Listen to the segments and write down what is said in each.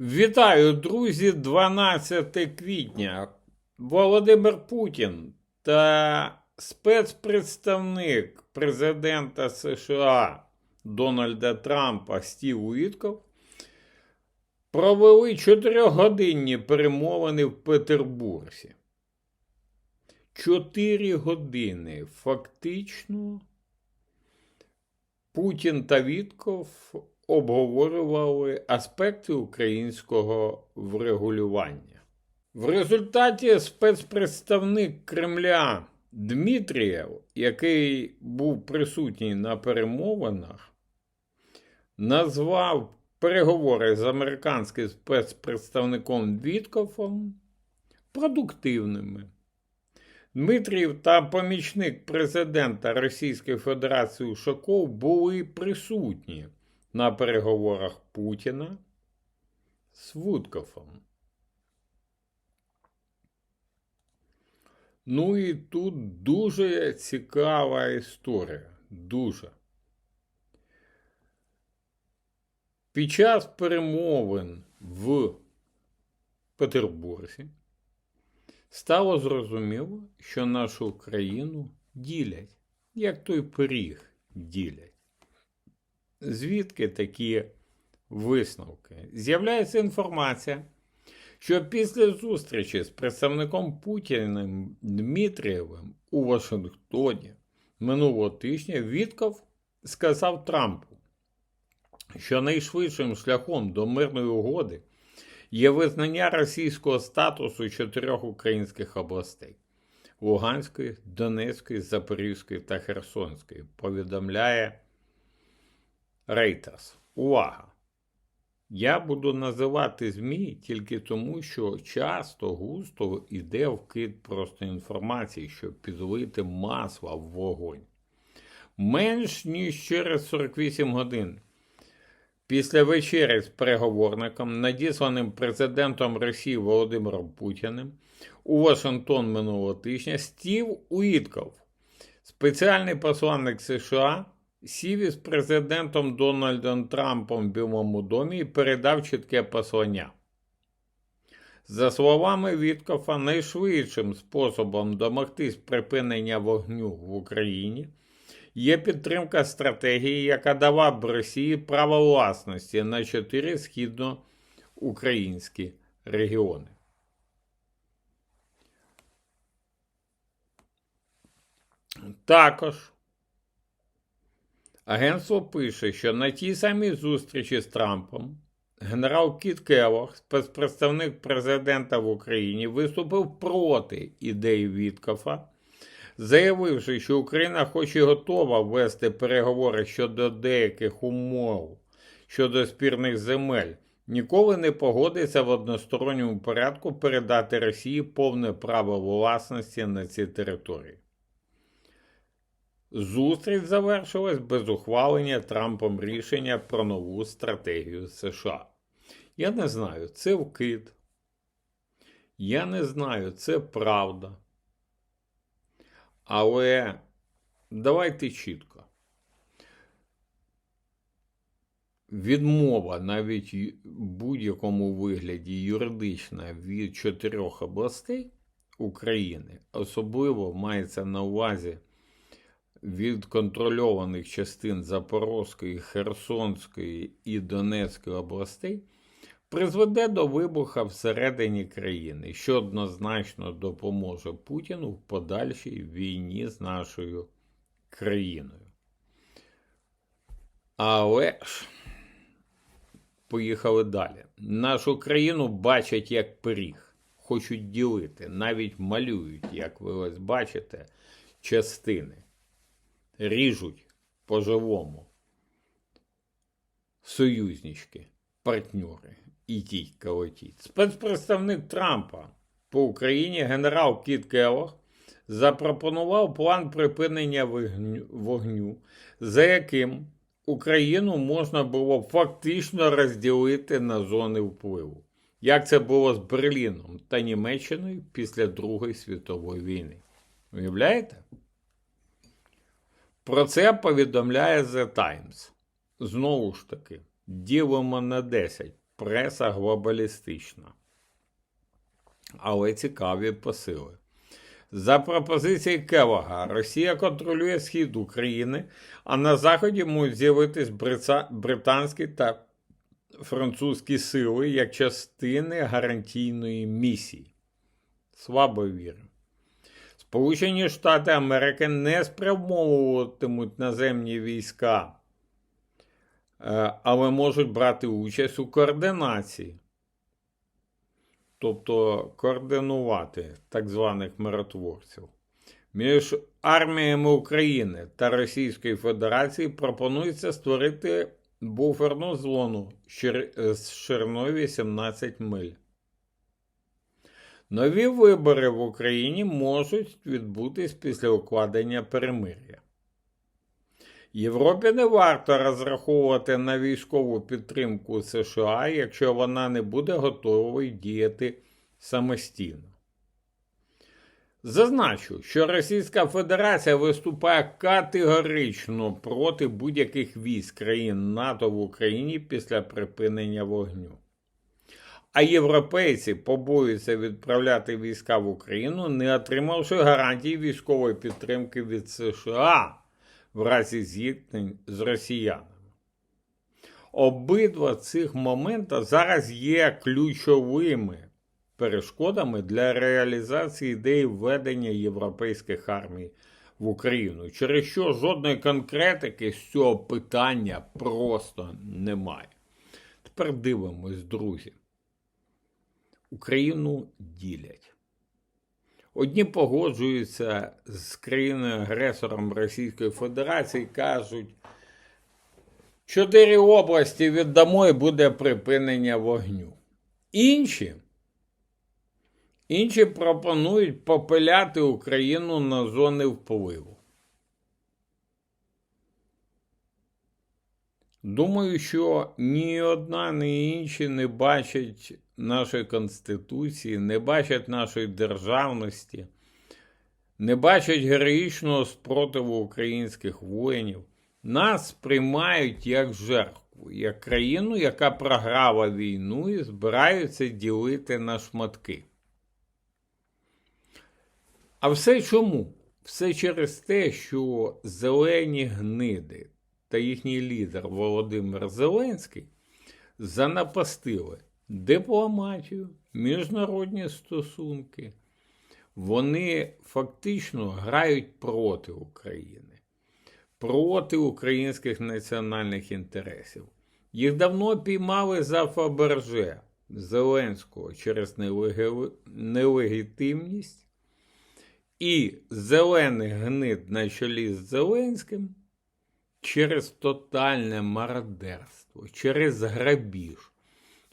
Вітаю, друзі, 12 квітня. Володимир Путін та спецпредставник президента США Дональда Трампа Стів Уітков провели чотирьохгодинні перемовини в Петербурзі. Чотири години фактично Путін та Вітков обговорювали аспекти українського врегулювання. В результаті спецпредставник Кремля Дмитрієв, який був присутній на перемовинах, назвав переговори з американським спецпредставником Віткофом продуктивними. Дмитрієв та помічник президента Російської Федерації Ушаков були присутні на переговорах Путіна з Вудкофом. Ну і тут дуже цікава історія. Дуже. Під час перемовин в Петербурзі стало зрозуміло, що нашу країну ділять, як той пиріг ділять. Звідки такі висновки? З'являється інформація, що після зустрічі з представником Путіним Дмитрієвим у Вашингтоні минулого тижня Вітков сказав Трампу, що найшвидшим шляхом до мирної угоди є визнання російського статусу чотирьох українських областей Луганської, Донецької, Запорізької та Херсонської, повідомляє Reuters. Увага! Я буду називати ЗМІ тільки тому, що часто густо йде вкид просто інформації, щоб підлити масла в вогонь. Менш ніж через 48 годин Після вечері з переговорником, надісланим президентом Росії Володимиром Путіним у Вашингтон минулого тижня, Стів Уітков, спеціальний посланник США, сів із президентом Дональдом Трампом в Білому домі і передав чітке послання. За словами Віткофа, найшвидшим способом домогтись припинення вогню в Україні є підтримка стратегії, яка дала б Росії право власності на чотири східноукраїнські регіони. Також агентство пише, що на тій самій зустрічі з Трампом генерал Кіт Келлог, спецпредставник президента в Україні, виступив проти ідеї Віткофа заявивши, що Україна хоч і готова вести переговори щодо деяких умов щодо спірних земель, ніколи не погодиться в односторонньому порядку передати Росії повне право власності на ці території. Зустріч завершилась без ухвалення Трампом рішення про нову стратегію США. Я не знаю, це вкид. Я не знаю, це правда. Але давайте чітко. Відмова навіть в будь-якому вигляді юридична від чотирьох областей України, особливо мається на увазі від контрольованих частин Запорозької, Херсонської і Донецької областей призведе до вибуха всередині країни, що однозначно допоможе Путіну в подальшій війні з нашою країною. Але ж поїхали далі. Нашу країну бачать як пиріг, хочуть ділити, навіть малюють, як ви ось бачите, частини, ріжуть по-живому. Союзнички, партньори ідіть колотіть. Спецпредставник Трампа по Україні генерал Кіт Келлог запропонував план припинення вогню, за яким Україну можна було фактично розділити на зони впливу, як це було з Берліном та Німеччиною після Другої світової війни. Уявляєте? Про це повідомляє The Times. Знову ж таки, ділимо на 10 преса глобалістична. Але цікаві посили. За пропозицією Келога, Росія контролює схід України, а на Заході можуть з'явитись британські та французькі сили як частини гарантійної місії. Слабо вірю. Сполучені Штати Америки не спрямовуватимуть наземні війська, е, але можуть брати участь у координації, тобто координувати так званих миротворців. Між арміями України та Російської Федерації пропонується створити буферну зону з шириною 18 миль. Нові вибори в Україні можуть відбутись після укладення перемир'я. Європі не варто розраховувати на військову підтримку США, якщо вона не буде готовою діяти самостійно. Зазначу, що Російська Федерація виступає категорично проти будь-яких військ країн НАТО в Україні після припинення вогню. А європейці побоюються відправляти війська в Україну, не отримавши гарантій військової підтримки від США в разі зіткнень з росіянами. Обидва цих моменти зараз є ключовими перешкодами для реалізації ідеї введення європейських армій в Україну, через що жодної конкретики з цього питання просто немає. Тепер дивимось, друзі. Україну ділять. Одні погоджуються з країною-агресором Російської Федерації, кажуть, чотири області віддамо і буде припинення вогню. Інші, інші пропонують попиляти Україну на зони впливу. Думаю, що ні одна, ні інші не бачать нашої Конституції, не бачать нашої державності, не бачать героїчного спротиву українських воїнів. Нас сприймають як жертву, як країну, яка програла війну і збираються ділити на шматки. А все чому? Все через те, що зелені гниди та їхній лідер Володимир Зеленський занапастили дипломатію, міжнародні стосунки. Вони фактично грають проти України, проти українських національних інтересів. Їх давно піймали за Фаберже Зеленського через нелегітимність. І зелений гнид на чолі з Зеленським через тотальне мародерство, через грабіж,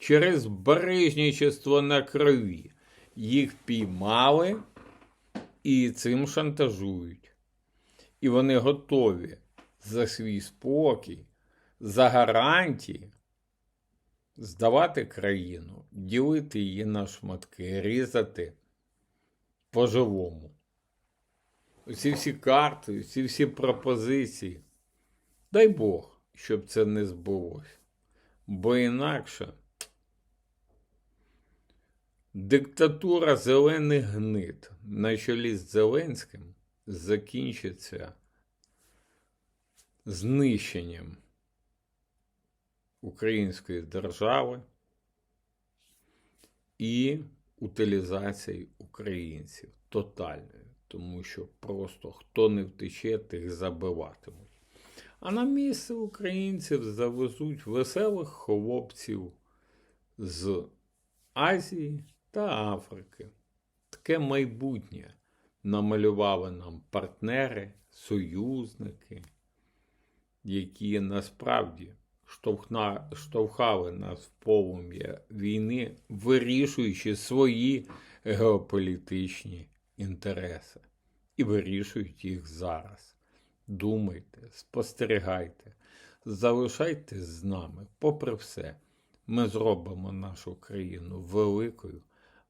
через бережничество на крові. Їх піймали і цим шантажують. І вони готові за свій спокій, за гарантії здавати країну, ділити її на шматки, різати по-живому. Усі всі карти, усі всі пропозиції. Дай Бог, щоб це не збулося. Бо інакше диктатура зелених гнид на чолі з Зеленським закінчиться знищенням української держави і утилізацією українців тотальною, тому що просто хто не втече, тих забиватимуть. А на місце українців завезуть веселих хлопців з Азії та Африки. Таке майбутнє намалювали нам партнери, союзники, які насправді штовхали нас в полум'я війни, вирішуючи свої геополітичні інтереси. І вирішують їх зараз. Думайте, спостерігайте, залишайтесь з нами. Попри все, ми зробимо нашу країну великою,